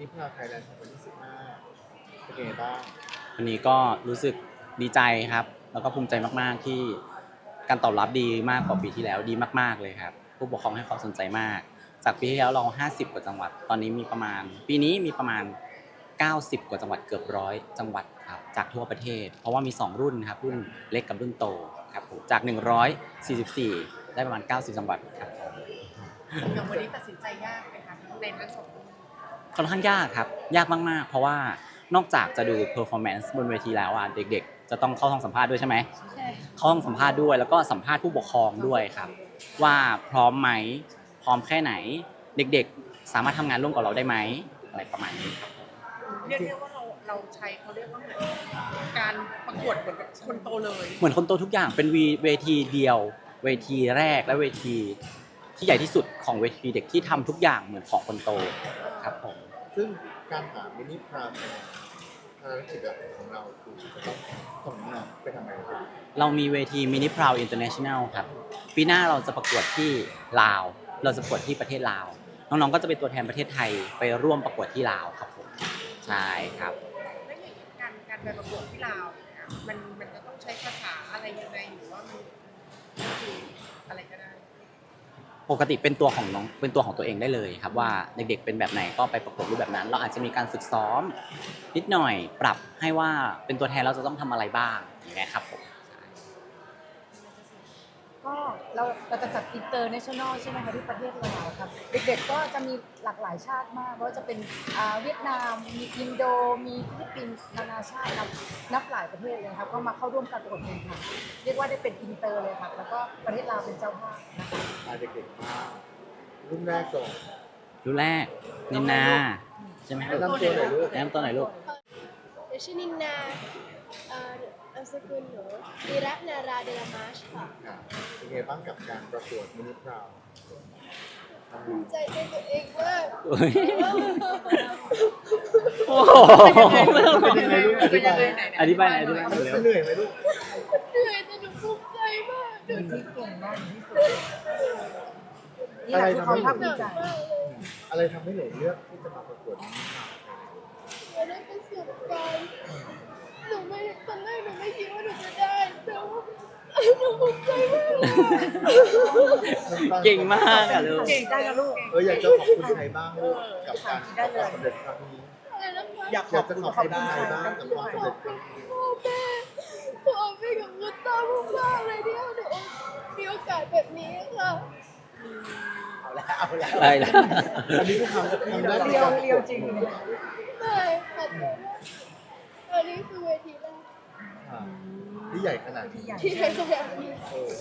นิพาไทยแลนด์2025เป็นไงบ้างวันนี้ก็รู้สึกดีใจครับ แล้วก็ภูมิใจมาก ๆ ที่การตอบรับดีมากกว่าปีที่แล้วดีมาก ๆ เลยครับ ผู้ปกครองให้ความสนใจมาก จากปีที่แล้วเรา 50 กว่าจังหวัด ตอนนี้มีประมาณ ปีนี้มีประมาณ 90 กว่าจังหวัดเกือบร้อยจังหวัดครับจากทั่วประเทศ เพราะว่ามี 2 รุ่นครับรุ่นเล็กกับรุ่นโตครับผมจาก 144 ได้ประมาณ 90 จังหวัดครับผมอย่างวันนี้ตัดสินใจยากไหมคะในทั้งสองรุ่น ค่อนข้างยากครับ ยากมากๆ เพราะว่านอกจากจะดู performance บนเวทีแล้วอะเด็ก ๆ จะต้องเข้าห้องสัมภาษณ์ด้วยใช่ไหมใช่เข้าห้องสัมภาษณ์ด้วยแล้วก็สัมภาษณ์ผู้ปกครองด้วยครับ ว่าพร้อมไหมพร้อมแค่ไหน เด็กๆ สามารถทำงานร่วมกับเราได้ไหมอะไรประมาณนี้ครับเรียกได้ว่าเราเราใช้เขาเรียกว่าเหมือนการประกวดเหมือนกับคนโตเลย เหมือนคนโตทุกอย่างเป็นวีเวทีเดียว เวทีแรกและเวทีที่ใหญ่ที่สุดของเวทีเด็กที่ทำทุกอย่างเหมือนของคนโตครับผม ซึ่งการหามินิพรามเนี่ยภารกิจหลักของเราคือจะต้องส่งน้องๆไปทำอะไรบ้างเรามีเวทีมินิพราวอินเตอร์เนชั่นแนลครับ ปีหน้าเราจะประกวดที่ลาว เราจะประกวดที่ประเทศลาว น้องๆ ก็จะเป็นตัวแทนประเทศไทยไปร่วมประกวดที่ลาวครับผม ใช่ครับ แล้วอย่างนี้การการไปประกวดที่ลาวเนี่ยมันมันจะต้องใช้ภาษาอะไรยังไงหรือว่ามันคืออะไรก็ได้ ปกติเป็นตัวของน้องเป็นตัวของตัวเองได้เลยครับว่าเด็กๆเป็นแบบไหนก็ไปประกบดรูปแบบนั้น เราอาจจะมีการฝึกซ้อมนิดหน่อยปรับให้ว่าเป็นตัวแทนเราจะต้องทำอะไรบ้างอย่างเงี้ยครับผม ก็เราเราจะจัดอินเตอร์เนชั่นแนลใช่ไหมคะที่ประเทศลาวครับเด็กๆก็จะมีหลากหลายชาติมากไม่ว่าจะเป็นอ่าเวียดนาม มีอินโด มีฟิลิปปินส์นานาชาตินับนับหลายประเทศเลยครับก็มาเข้าร่วมการประกวดแข่งขันเรียกว่าได้เป็นอินเตอร์เลยครับแล้วก็ประเทศลาวเป็นเจ้าภาพนะคะพาเด็กๆมารุ่นแรกก่อนรุ่นแรกนินนาใช่ไหมคแนะรับนำตัวหน่อยลูกแนะนำตัวหน่อยลูก เดี๋ยวชื่อนินนา เอ่อนามสกุลหนูวีระนาราเดลามาชค่ะค่ะเป็นไงบ้างกับการประกวดมินิพราวภูมิใจในตัวเองมากโอ้ยโอ้โหเป็นยังไงลูกอธิบายอธิบายหน่อยอธิบายหน่อยมันเร็วเหนื่อยไหมลูกเหนื่อยแต่หนูภูมิใจมากหนูที่เก่งมากที่สุดนี่แหละคือความภาคภูมิใจมากเลยอะไรทำให้หนูเลือกที่จะมาประกวดมินิพราวหนูได้ประสบการณ์หนูไม่ ตอนแรกหนูไม่คิดว่าหนูจะได้แต่ว่าหนูภูมิใจมากเลยเก่งมากอะลูกเก่งได้นะลูก เอออยากจะขอบคุณใครบ้างลูกกับการประสบความสำเร็จครั้งนี้อะไรนะคะอยากจะขอบคุณใครบ้างกับความสำเร็จครั้งนี้พ่อแม่พ่อแม่กับคุณตาผู้มากเลยที่ให้หนูมีโอกาสแบบนี้ค่ะเอาละเอาละได้แล้วอันนี้คือคำคำแรกเรียวเรียวจริงไม่ค่ะอันนี้คือเวทีแรกอ่า ที่ใหญ่ขนาดนี้ที่ให้ขนาดนี้เออ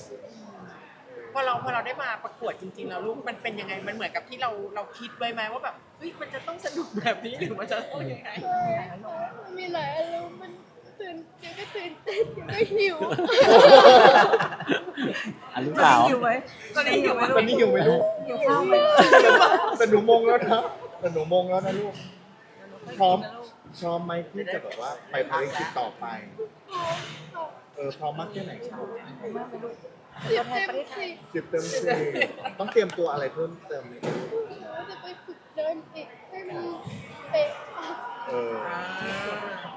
พอเราพอเราได้มาประกวดจริงๆแล้วลูกมันเป็นยังไงมันเหมือนกับที่เราเราคิดไว้ไหมว่าแบบเฮ้ยมันจะต้องสนุกแบบนี้หรือมันจะต้องยังไงมันมีหลายอารมณ์มันตื่นเดี๋ยวก็ตื่นเต้นเดี๋ยวก็หิว อันลูกสาวหิวไหมตอนนี้อยู่ตอนนี้หิวไหมลูกหิวข้าวไหมแต่หนูมงแล้วนะแต่หนูมงแล้วนะลูกพร้อม พร้อมไหมที่จะแบบว่าไปภารกิจต่อไป เออพร้อมมากแค่ไหนครับเดี๋ยเต็มสิสิบเต็มสิบต้องเตรียมตัวอะไรเพิ่มเติมไหมหนูจะไปฝึกเดินอีกให้มันเป๊ะเออ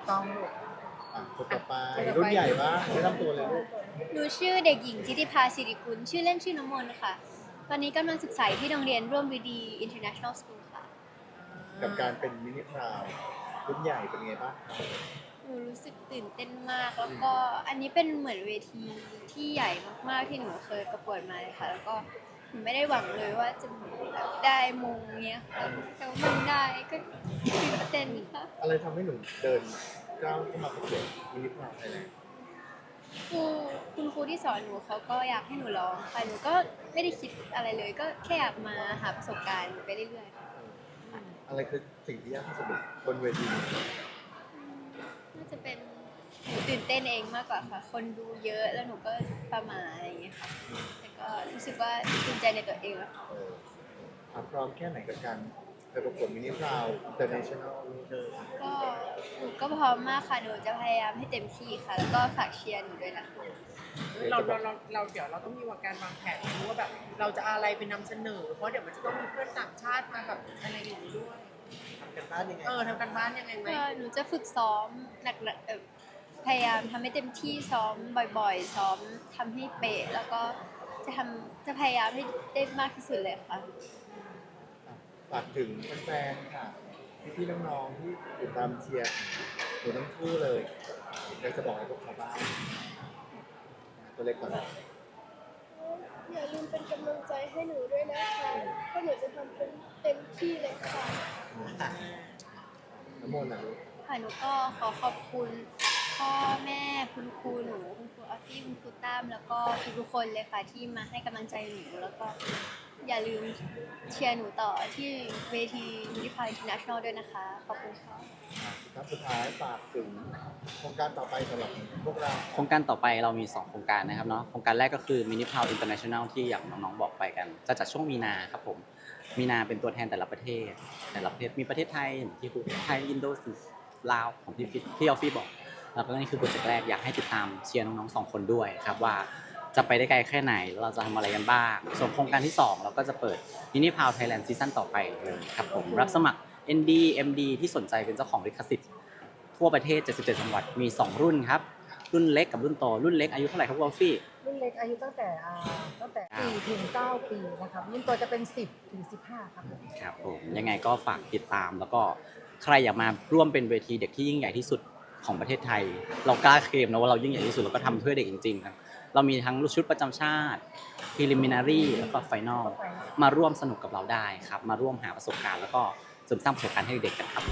ต้องลูกอะคนต่อไปรุ่นใหญ่บ้างแนะนำตัวเลยลูกหนูชื่อเด็กหญิงจิติภาสิริกุล ชื่อเล่นชื่อน้ำมนต์ค่ะ ตอนนี้กำลังศึกษาอยู่ที่โรงเรียนร่วมวิดี International School ค่ะ กับการเป็นมินิพราว รุ่นใหญ่เป็นไงบ้างครับหนูรู้สึกตื่นเต้นมาก แล้วก็อันนี้เป็นเหมือนเวทีที่ใหญ่มากๆที่หนูเคยประกวดมาเลยค่ะ แล้วก็หนูไม่ได้หวังเลยว่าจะแบบได้มงเนี้ยค่ะแต่ว่ามันได้ก็ตื่นเต้นค่ะ อะไรทำให้หนูเดินก้าวเข้ามาประกวดมินิพราวไทยแลนด์ครูคุณครูที่สอนหนูเขาก็อยากให้หนูร้องค่ะหนูก็ไม่ได้คิดอะไรเลย ก็แค่อยากมาหาประสบการณ์ไปเรื่อยๆค่ะ อะไรคือ สิ่งที่ยากที่สุดบนเวทีนี้น่าจะเป็นหนูตื่นเต้นเองมากกว่าค่ะ คนดูเยอะแล้วหนูก็ประหมาอะไรอย่างเงี้ยค่ะแต่ก็รู้สึกว่าภูมิใจในตัวเองอะค่ะเอออะพร้อมแค่ไหนกับการไปประกวดมินิพราวอินเตอร์เนชั่นแนลก็หนูก็พร้อมมากค่ะหนูจะพยายามให้เต็มที่ค่ะ แล้วก็ฝากเชียร์หนูด้วยนะคะ เราเราเราเราเดี๋ยวเราต้องมีวางการวางแผนรู้ว่าแบบเราจะเอาอะไรไปนำเสนอ เพราะเดี๋ยวมันจะต้องมีเพื่อนต่างชาติมาแบบอะไรอย่างนี้ด้วย บ้านยังไงเออทำกันบ้านยังไงไหมก็หนูจะฝึกซ้อมหนักๆเอ่อพยายามทำให้เต็มที่ซ้อมบ่อยๆ ซ้อมทำให้เป๊ะแล้วก็จะทำจะพยายามให้ได้มากที่สุดเลยค่ะ ฝากถึงแฟนๆค่ะพี่ๆน้องๆที่ติดตามเชียร์หนูทั้งคู่เลยอยากจะบอกอะไรพวกเขาบ้างตัวเล็กก่อนนะ อย่าลืมเป็นกำลัง ใจให้หนูด้วยนะคะเพราะหนูจะทำเป็นเต็มที่เลยค่ะ น้ำมนต์นะลูกค่ะหนูก็ขอขอบคุณพ่อแม่คุณครูหนูคุณครูออฟฟี่คุณครูตั้มแล้วก็ทุกๆคนเลยค่ะที่มาให้กำลังใจหนูแล้วก็ อย่าลืมเชียร์หนูต่อที่เวทีมิพาอินเตอร์เนชั่นแนลด้วยนะคะ ขอบคุณค่ะ ครับสุดท้ายฝากถึงโครงการต่อไปสำหรับพวกเราโครงการต่อไปเรามี 2 โครงการนะครับเนาะโครงการแรกก็คือ Mini p o w International ที่อย่างน้องๆบอกไปกัน จะจัดช่วงมีนาครับผม มีนาเป็นตัวแทนแต่ละประเทศ แต่ละประเทศมีประเทศไทยที่คือไทยอินโดนีเซียลาวของพี่ฟิตที่ออฟฟี่บอก แล้วก็นี่คือโปรเจกต์แรกอยากให้ติดตามเชียร์น้องๆสองคนด้วยครับว่า จะไปได้ไกลแค่ไหน เราจะทำอะไรกันบ้าง ส่วนโครงการที่ 2 เราก็จะเปิด Mini p o w Thailand ซีซั่นต่อไปเลยครับผม รับสมัคร ND MD ที่สนใจเป็นเจ้าของลิขสิทธิ์ทั่วประเทศ 77 จังหวัด มี 2 รุ่นครับ รุ่นเล็กกับรุ่นโต รุ่นเล็กอายุเท่าไหร่ครับวอลฟี่ รุ่นเล็กอายุตั้งแต่อ่าตั้งแต่4ถึง9ปีนะครับรุ่นโตจะเป็น 10ถึง15ครับผมครับผมยังไงก็ฝากติดตามแล้วก็ใครอยากมาร่วมเป็นเวทีเด็กที่ยิ่งใหญ่ที่สุดของประเทศไทย เรากล้าเคลมนะว่าเรายิ่งใหญ่ที่สุดแล้วก็ทำเพื่อเด็กจริงๆครับ เรามีทั้งชุดประจำชาติ preliminary แล้วก็ final มาร่วมสนุกกับเราได้ครับ มาร่วมหาประสบการณ์แล้วก็เสริมสร้างประสบการณ์ให้เด็กๆกันครับ